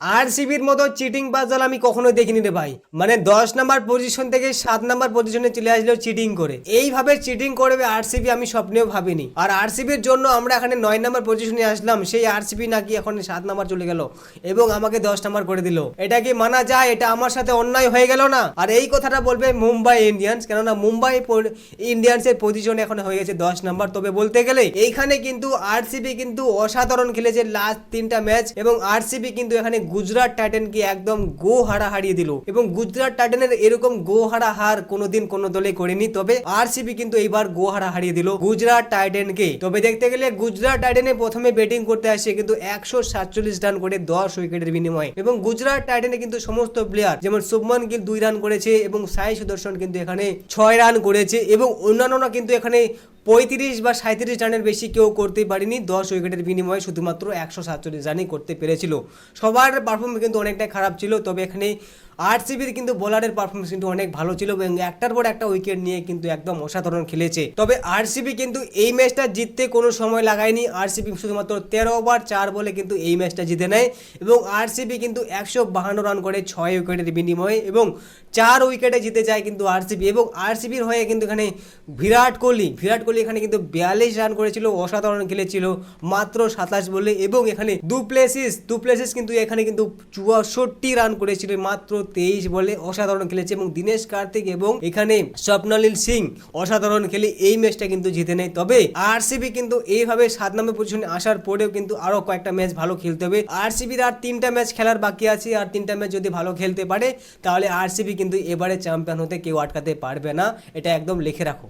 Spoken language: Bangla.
আর সিবির মতো চিটিং বাজাল আমি কখনোই দেখিনি রে ভাই। মানে দশ নাম্বার পজিশন থেকে সাত নাম্বার পজিশনে চলে আসলেও চিটিং করে। এইভাবে চিটিং করবে আরসিবি আমি স্বপ্নেও ভাবিনি। আর আরসিবির জন্য আমরা এখানে নয় নাম্বার পজিশনে আসলাম, সেই আরসিবি নাকি এখন সাত নাম্বার চলে গেল এবং আমাকে দশ নাম্বার করে দিল। এটা কি মানা যায়? এটা আমার সাথে অন্যায় হয়ে গেল না? আর এই কথাটা বলবে মুম্বাই ইন্ডিয়ান্স কেননা মুম্বাই ইন্ডিয়ান্সের পজিশন এখন হয়ে গেছে দশ নাম্বার। তবে বলতে গেলে, এইখানে কিন্তু আরসিবি কিন্তু অসাধারণ খেলেছে লাস্ট তিনটা ম্যাচ এবং আরসিবি কিন্তু এখানে গুজরাট টাইটানকে একদম গো হারা হারিয়ে দিল। এবং গুজরাট টাইটানের এরকম গো হারা হার কোনোদিন কোনো দলে করেনি, তবে আরসিবি কিন্তু এইবার গো হারা হারিয়ে দিল গুজরাট টাইটানকে। তবে দেখতে গেলে গুজরাট টাইটানে প্রথমে ব্যাটিং করতে আসে কিন্তু একশো সাতচল্লিশ রান করে দশ উইকেটের বিনিময়ে। এবং গুজরাট টাইটানে কিন্তু সমস্ত প্লেয়ার যেমন শুভমান গিল দুই রান করেছে এবং সাই সুদর্শন কিন্তু এখানে ছয় রান করেছে এবং অন্যান্যরা কিন্তু এখানে পঁয়ত্রিশ বা সাঁত্রিশ রানের বেশি কেউ করতে পারেনি। দশ উইকেটের বিনিময়ে শুধুমাত্র একশো সাতচল্লিশ রানই করতে পেরেছিল। সবার পারফরমেন্স কিন্তু অনেকটাই খারাপ ছিল, তবে এখানে আরসিবির কিন্তু বোলারের পারফরমেন্স কিন্তু অনেক ভালো ছিল এবং একটার পর একটা উইকেট নিয়ে কিন্তু একদম অসাধারণ খেলেছে। তবে আরসিবি কিন্তু এই ম্যাচটা জিততে কোনো সময় লাগায়নি। আরসিবি শুধুমাত্র তেরো ওভার চার বলে কিন্তু এই ম্যাচটা জিতে নেয় এবং আরসিবি কিন্তু একশো বাহান্ন রান করে ছয় উইকেটের বিনিময়ে এবং চার উইকেটে জিতে যায় কিন্তু আরসিবি এবং আরসিবির হয়ে কিন্তু এখানে বিরাট কোহলি বিরাট কোহলি এখানে কিন্তু বিয়াল্লিশ রান করেছিল, অসাধারণ খেলেছিল, মাত্র সাতাশ বলে এবং এখানে দু প্লেসিস দু প্লেসিস কিন্তু এখানে কিন্তু চুয়াষট্টি রান করেছিল, মাত্র তেইশ বলে অসাধারণ খেলেছে এবং দীনেশ কার্তিক এবং এখানে স্বপ্নালীল সিং অসাধারণ খেলে এই ম্যাচটা কিন্তু জিতে নেয়। তবে আরসিবি কিন্তু এইভাবে সাত নম্বর পজিশনে আসার পরেও কিন্তু আরও কয়েকটা ম্যাচ ভালো খেলতে হবে। আরসিবির আর তিনটা ম্যাচ খেলার বাকি আছে আর তিনটা ম্যাচ যদি ভালো খেলতে পারে, তাহলে আরসিবি কিন্তু এবারে চ্যাম্পিয়ন হতে কেউ আটকাতে পারবে না। এটা একদম লিখে রাখো।